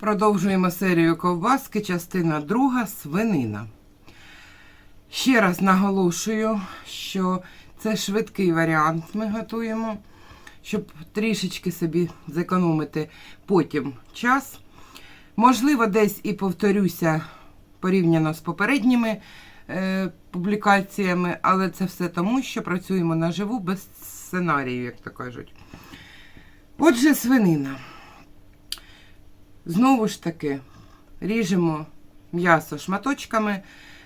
Продовжуємо серію ковбаски, частина друга свинина. Ще раз наголошую, що це швидкий варіант ми готуємо, щоб трішечки собі зекономити потім час. Можливо, десь і повторюся порівняно з попередніми е, публікаціями, але це все тому, що працюємо наживу без сценарію, як то кажуть. Отже, свинина. Знову ж таки, ріжемо м'ясо шматочками,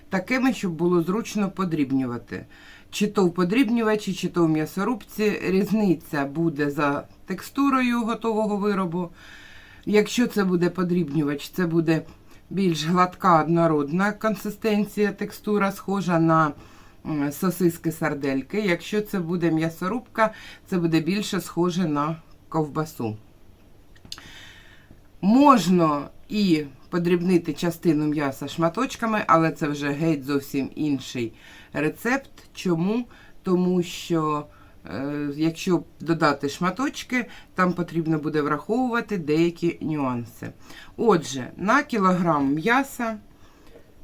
такими, щоб було зручно подрібнювати. Чи то в подрібнювачі, чи то в м'ясорубці. Різниця буде за текстурою готового виробу. Якщо це буде подрібнювач, це буде більш гладка, однородна консистенція, текстура, схожа на сосиски сардельки. Якщо це буде м'ясорубка, це буде більше схоже на ковбасу. Можна і подрібнити частину м'яса шматочками, але це вже геть зовсім інший рецепт. Чому? Тому що е, якщо додати шматочки, там потрібно буде враховувати деякі нюанси. Отже, на кілограм м'яса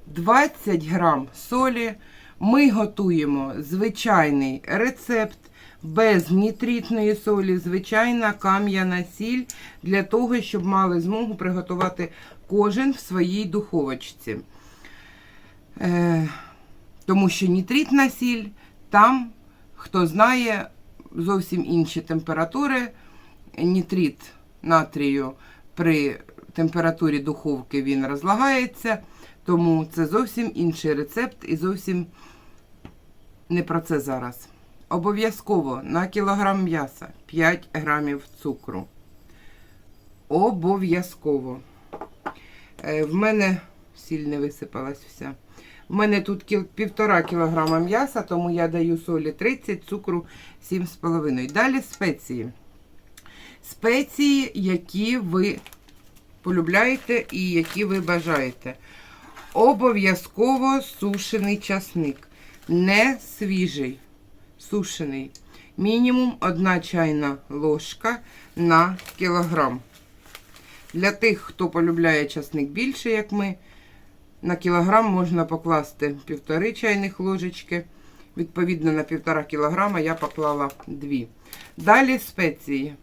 20 грам солі. Ми готуємо звичайний рецепт без нітритної солі, звичайна кам'яна сіль для того, щоб мали змогу приготувати кожен в своїй духовочці. Е, тому що нітритна сіль, там, хто знає, зовсім інші температури. Нітрит натрію при температурі духовки він розлагається, тому це зовсім інший рецепт і зовсім не про це зараз. Обов'язково на кілограм м'яса 5 грамів цукру. Обов'язково. Е, В мене сіль не висипалась вся. В мене тут кіл, півтора кілограма м'яса, тому я даю солі 30, цукру 7,5. Далі спеції. Спеції, які ви полюбляєте і які ви бажаєте. Обов'язково сушений часник. Не свіжий, сушений. Мінімум 1 чайна ложка на кілограм. Для тих, хто полюбляє часник більше, як ми, на кілограм можна покласти півтори чайних ложечки. Відповідно, на півтора кілограма я поклала дві. Далі спеції.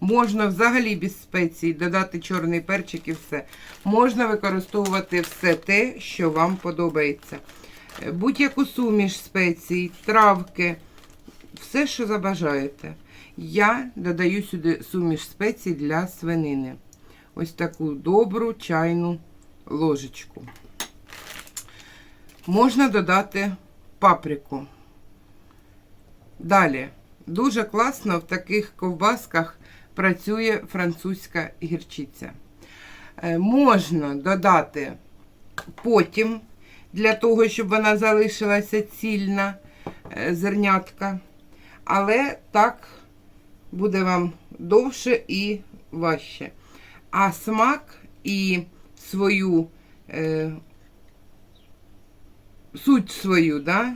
Можна взагалі без спецій додати чорний перчик і все. Можна використовувати все те, що вам подобається. Будь-яку суміш спецій, травки, все, що забажаєте. Я додаю сюди суміш спецій для свинини. Ось таку добру чайну ложечку. Можна додати паприку. Далі, дуже класно в таких ковбасках працює французька гірчиця. Е, Можна додати потім, для того, щоб вона залишилася цільна е, зернятка. Але так буде вам довше і важче. А смак і свою е, суть свою, да?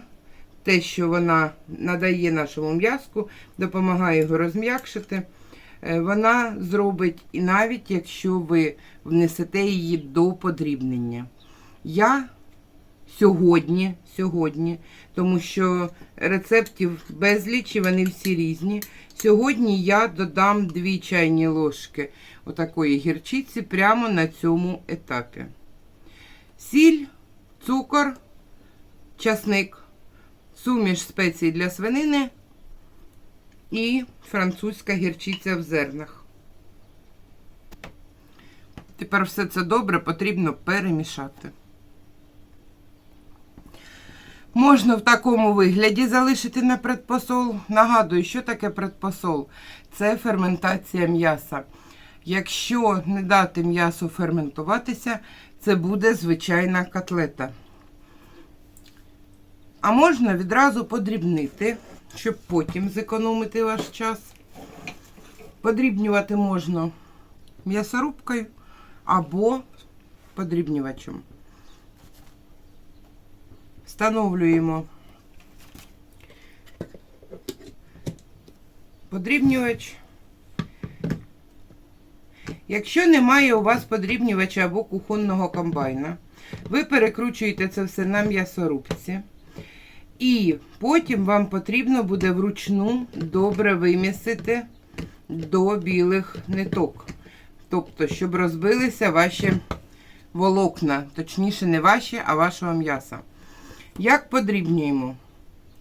те, що вона надає нашому м'язку, допомагає його розм'якшити. Е, Вона зробить і навіть якщо ви внесете її до подрібнення. Я сьогодні, сьогодні, тому що рецептів безліч, і вони всі різні. Сьогодні я додам 2 чайні ложки отакої гірчиці прямо на цьому етапі. Сіль, цукор, часник, суміш спецій для свинини і французька гірчиця в зернах. Тепер все це добре потрібно перемішати. Можна в такому вигляді залишити на предпосол. Нагадую, що таке предпосол? Це ферментація м'яса. Якщо не дати м'ясу ферментуватися, це буде звичайна котлета. А можна відразу подрібнити, щоб потім зекономити ваш час. Подрібнювати можна м'ясорубкою або подрібнювачем. Встановлюємо подрібнювач Якщо немає у вас подрібнювача або кухонного комбайна, ви перекручуєте це все на м'ясорубці. І потім вам потрібно буде вручну добре вимісити до білих ниток. Тобто, щоб розбилися ваші волокна, точніше, не ваші, а вашого м'яса. Як подрібнюємо?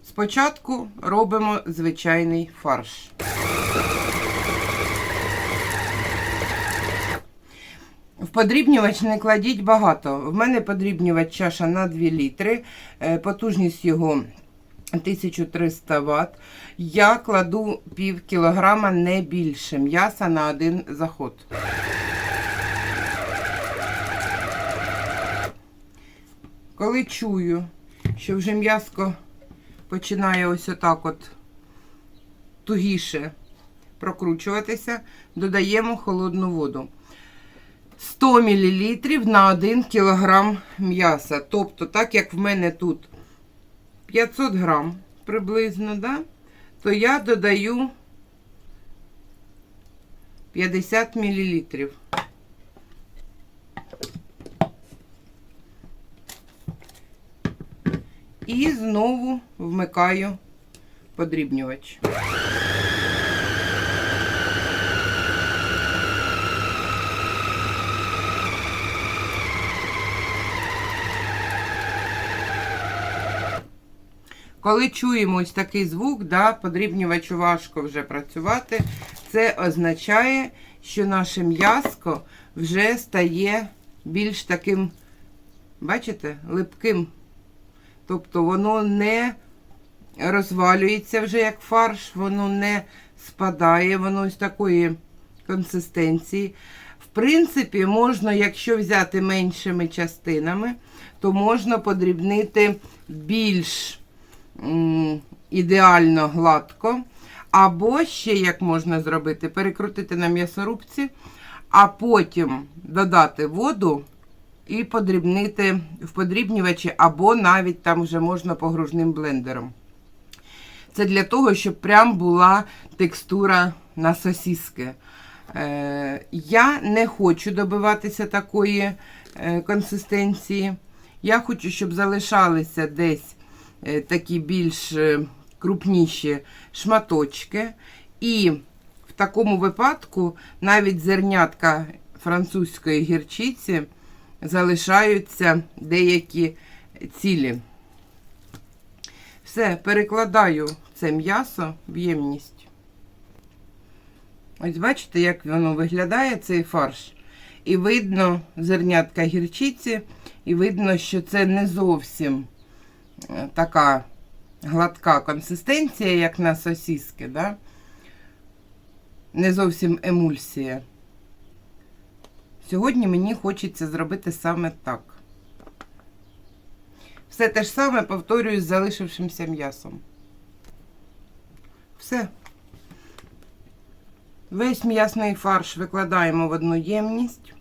Спочатку робимо звичайний фарш. В подрібнювач не кладіть багато. В мене подрібнювач чаша на 2 літри, е, потужність його 1300 Вт. Я кладу пів кілограма не більше м'яса на один заход. Коли чую, що вже м'яско починає ось отак от тугіше прокручуватися, додаємо холодну воду. 100 мл на 1 кг м'яса. Тобто, так як в мене тут 500 грам приблизно, да, то я додаю 50 мл. І знову вмикаю подрібнювач. Коли чуємо ось такий звук, да, подрібнювачу важко вже працювати, це означає, що наше м'яско вже стає більш таким, бачите, липким. Тобто воно не розвалюється вже як фарш, воно не спадає, воно ось такої консистенції. В принципі, можна, якщо взяти меншими частинами, то можна подрібнити більш ідеально гладко. Або ще як можна зробити, перекрутити на м'ясорубці, а потім додати воду і подрібнити в подрібнювачі, або навіть там вже можна погружним блендером. Це для того, щоб прям була текстура на сосіски. Е, я не хочу добиватися такої е, консистенції. Я хочу, щоб залишалися десь е, такі більш е, крупніші шматочки. І в такому випадку навіть зернятка французької гірчиці залишаються деякі цілі. Все, перекладаю це м'ясо в ємність. Ось бачите, як воно виглядає, цей фарш. І видно зернятка гірчиці, і видно, що це не зовсім е, така гладка консистенція, як на сосіски, да? не зовсім емульсія. Сьогодні мені хочеться зробити саме так. Все те ж саме повторюю з залишившимся м'ясом. Все. Весь м'ясний фарш викладаємо в одну ємність,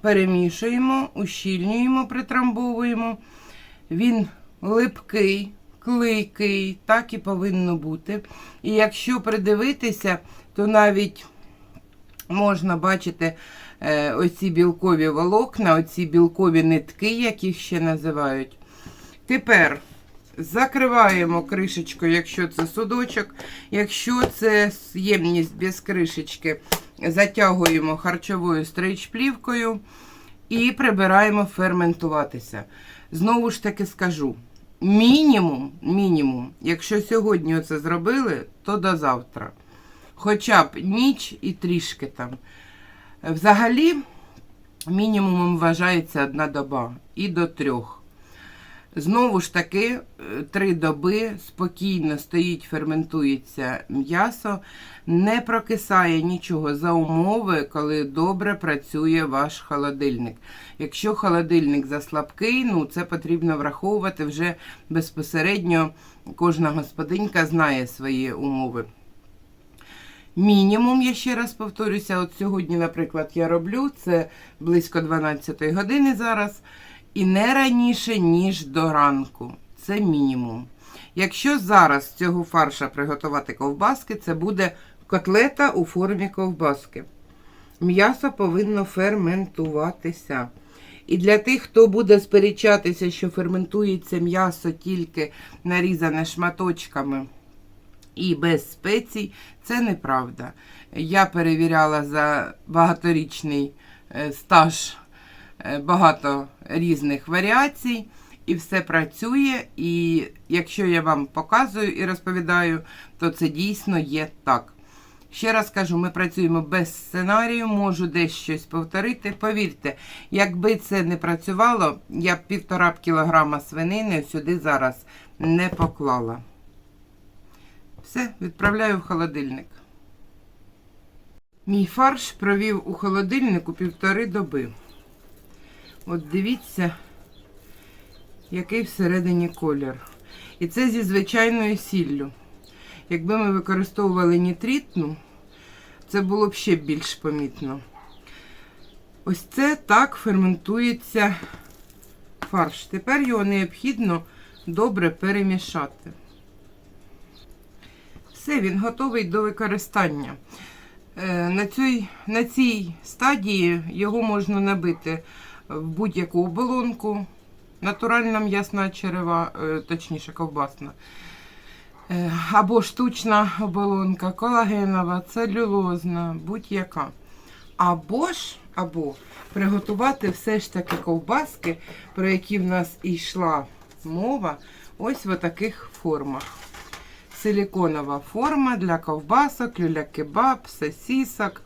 перемішуємо, ущільнюємо, притрамбовуємо. Він липкий, клейкий, так і повинно бути. І якщо придивитися, то навіть можна бачити оці білкові волокна, оці білкові нитки, як їх ще називають. Тепер закриваємо кришечкою, якщо це судочок. Якщо це ємність без кришечки, затягуємо харчовою стрейч-плівкою і прибираємо ферментуватися. Знову ж таки скажу: мінімум, мінімум, якщо сьогодні це зробили, то до завтра. Хоча б ніч і трішки там. Взагалі, мінімумом вважається одна доба і до трьох. Знову ж таки, е, три доби спокійно стоїть, ферментується м'ясо, не прокисає нічого за умови, коли добре працює ваш холодильник. Якщо холодильник заслабкий, ну це потрібно враховувати вже безпосередньо. Кожна господинька знає свої умови. Мінімум, я ще раз повторюся, от сьогодні, наприклад, я роблю це близько 12 години зараз. І не раніше, ніж до ранку. Це мінімум. Якщо зараз з цього фарша приготувати ковбаски, це буде котлета у формі ковбаски. м'ясо повинно ферментуватися. І для тих, хто буде сперечатися, що ферментується м'ясо тільки нарізане шматочками і без спецій, це неправда. Я перевіряла за багаторічний е, стаж е, багато різних варіацій, і все працює. І якщо я вам показую і розповідаю, то це дійсно є так. Ще раз кажу, ми працюємо без сценарію, можу десь щось повторити. Повірте, якби це не працювало, я б півтора кілограма свинини сюди зараз не поклала. Все, відправляю в холодильник. Мій фарш провів у холодильнику півтори доби. От дивіться, який всередині колір. І це зі звичайною сіллю. Якби ми використовували нітритну, це було б ще більш помітно. Ось це так ферментується фарш. Тепер його необхідно добре перемішати. Все, він готовий до використання. Е, На цій, на цій стадії його можна набити в будь-яку оболонку, натуральна м'ясна черева, е, точніше ковбасна. Е, Або штучна оболонка, колагенова, целюлозна, будь-яка. Або ж, або приготувати все ж таки ковбаски, про які в нас йшла мова, ось в таких формах. Силіконова форма для ковбасок, люля-кебаб, сосісок.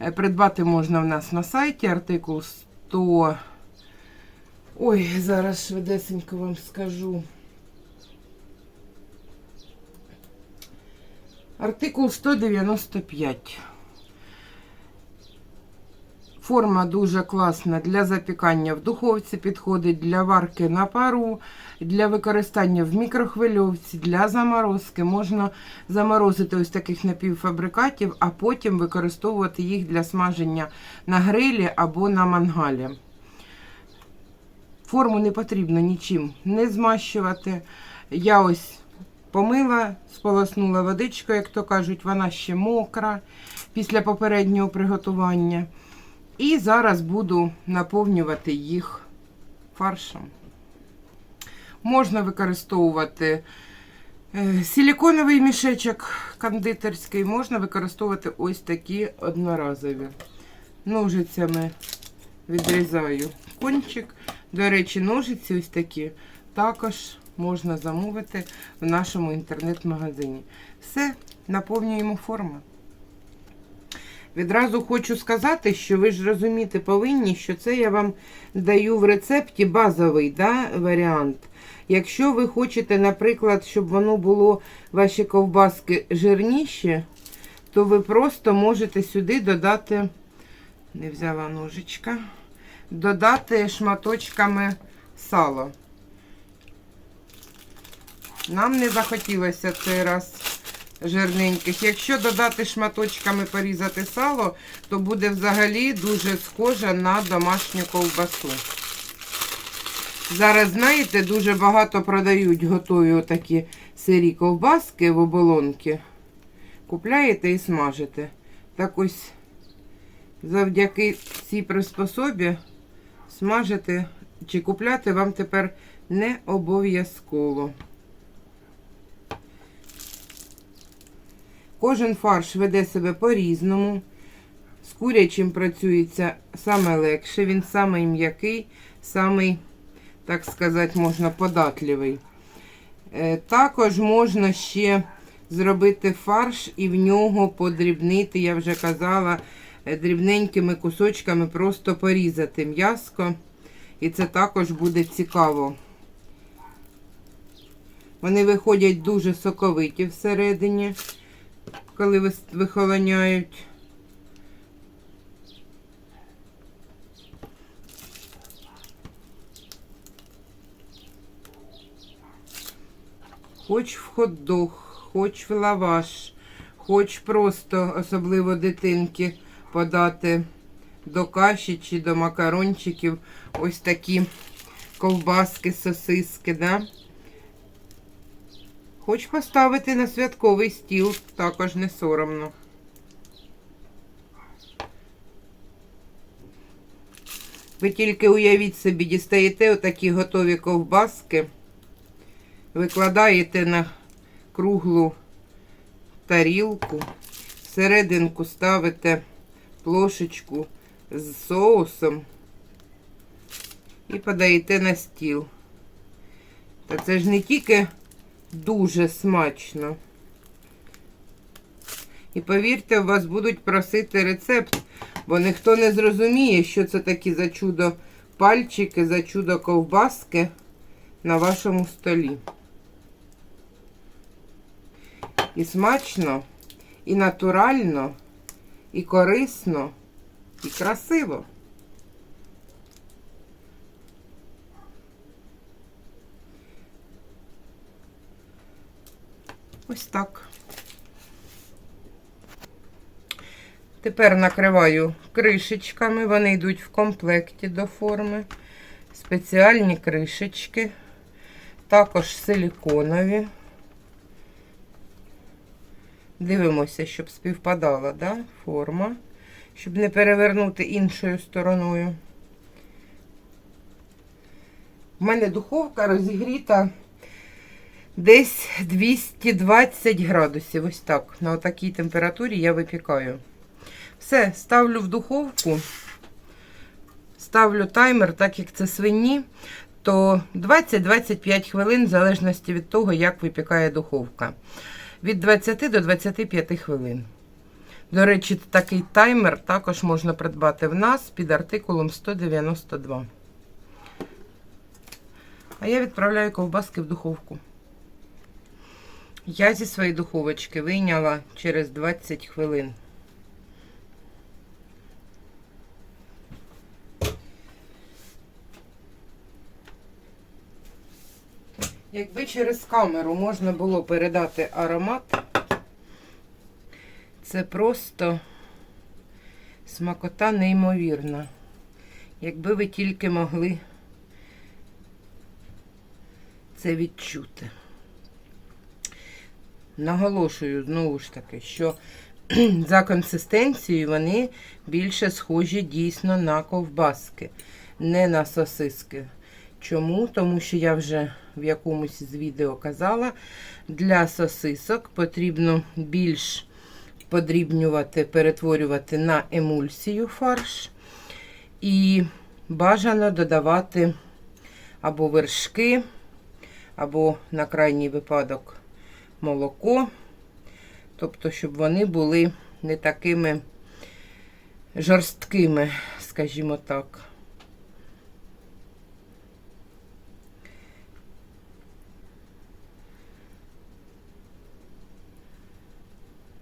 Е, Придбати можна в нас на сайті артикул 100. Ой, зараз швидесенько вам скажу. Артикул 195. Форма дуже класна для запікання в духовці, підходить для варки на пару, для використання в мікрохвильовці, для заморозки. Можна заморозити ось таких напівфабрикатів, а потім використовувати їх для смаження на грилі або на мангалі. Форму не потрібно нічим не змащувати. Я ось помила, сполоснула водичкою, як то кажуть, вона ще мокра після попереднього приготування. І зараз буду наповнювати їх фаршем. Можна використовувати е, силіконовий мішечок кондитерський, можна використовувати ось такі одноразові. Ножицями відрізаю кончик. До речі, ножиці ось такі також можна замовити в нашому інтернет-магазині. Все, наповнюємо форму. Відразу хочу сказати, що ви ж розуміти повинні, що це я вам даю в рецепті базовий да, варіант. Якщо ви хочете, наприклад, щоб воно було ваші ковбаски жирніші, то ви просто можете сюди додати, не взяла ножичка, додати шматочками сало. Нам не захотілося цей раз жирненьких. Якщо додати шматочками порізати сало, то буде взагалі дуже схоже на домашню ковбасу. Зараз, знаєте, дуже багато продають готові отакі сирі ковбаски в оболонки. Купляєте і смажите. Так ось завдяки цій приспособі смажити чи купляти вам тепер не обов'язково. Кожен фарш веде себе по-різному. З курячим працюється саме легше, він самий м'який, самий, так сказати, можна податливий. Е, Також можна ще зробити фарш і в нього подрібнити, я вже казала, е, дрібненькими кусочками просто порізати м'яско. І це також буде цікаво. Вони виходять дуже соковиті всередині коли вихолоняють. Хоч в хот-дог, хоч в лаваш, хоч просто, особливо дитинки, подати до каші чи до макарончиків ось такі ковбаски, сосиски, да? Хоч поставити на святковий стіл, також не соромно. Ви тільки уявіть собі, дістаєте отакі готові ковбаски, викладаєте на круглу тарілку, всерединку ставите плошечку з соусом і подаєте на стіл. Та це ж не тільки дуже смачно. І повірте, у вас будуть просити рецепт, бо ніхто не зрозуміє, що це такі за чудо пальчики, за чудо ковбаски на вашому столі. І смачно, і натурально, і корисно, і красиво. Ось так. Тепер накриваю кришечками, вони йдуть в комплекті до форми. Спеціальні кришечки, також силіконові. Дивимося, щоб співпадала да, форма, щоб не перевернути іншою стороною. У мене духовка розігріта десь 220 градусів. Ось так. На такій температурі я випікаю. Все, ставлю в духовку. Ставлю таймер, так як це свині, то 20-25 хвилин, в залежності від того, як випікає духовка. Від 20 до 25 хвилин. До речі, такий таймер також можна придбати в нас під артикулом 192. А я відправляю ковбаски в духовку. Я зі своєї духовочки вийняла через 20 хвилин. Якби через камеру можна було передати аромат, це просто смакота неймовірна. Якби ви тільки могли це відчути. Наголошую знову ж таки, що за консистенцією вони більше схожі дійсно на ковбаски, не на сосиски. Чому? Тому що я вже в якомусь з відео казала, для сосисок потрібно більш подрібнювати, перетворювати на емульсію фарш. І бажано додавати або вершки, або на крайній випадок молоко. Тобто, щоб вони були не такими жорсткими, скажімо так.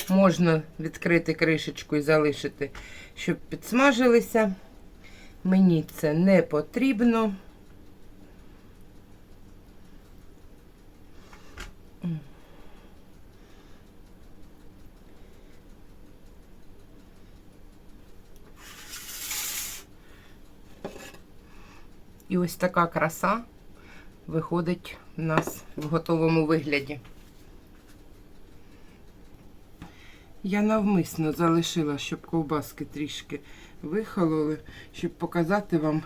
Можна відкрити кришечку і залишити, щоб підсмажилися. Мені це не потрібно. І ось така краса виходить у нас в готовому вигляді. Я навмисно залишила, щоб ковбаски трішки вихололи, щоб показати вам,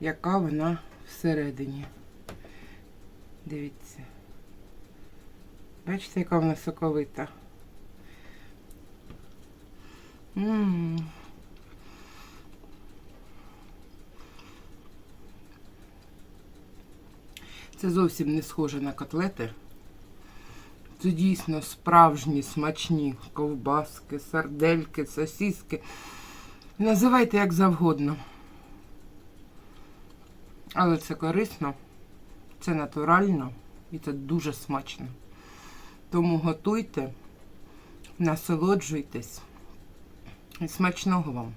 яка вона всередині. Дивіться. Бачите, яка вона соковита. М Це зовсім не схоже на котлети. Це дійсно справжні смачні ковбаски, сардельки, сосіски. Називайте як завгодно. Але це корисно, це натурально і це дуже смачно. Тому готуйте, насолоджуйтесь і смачного вам!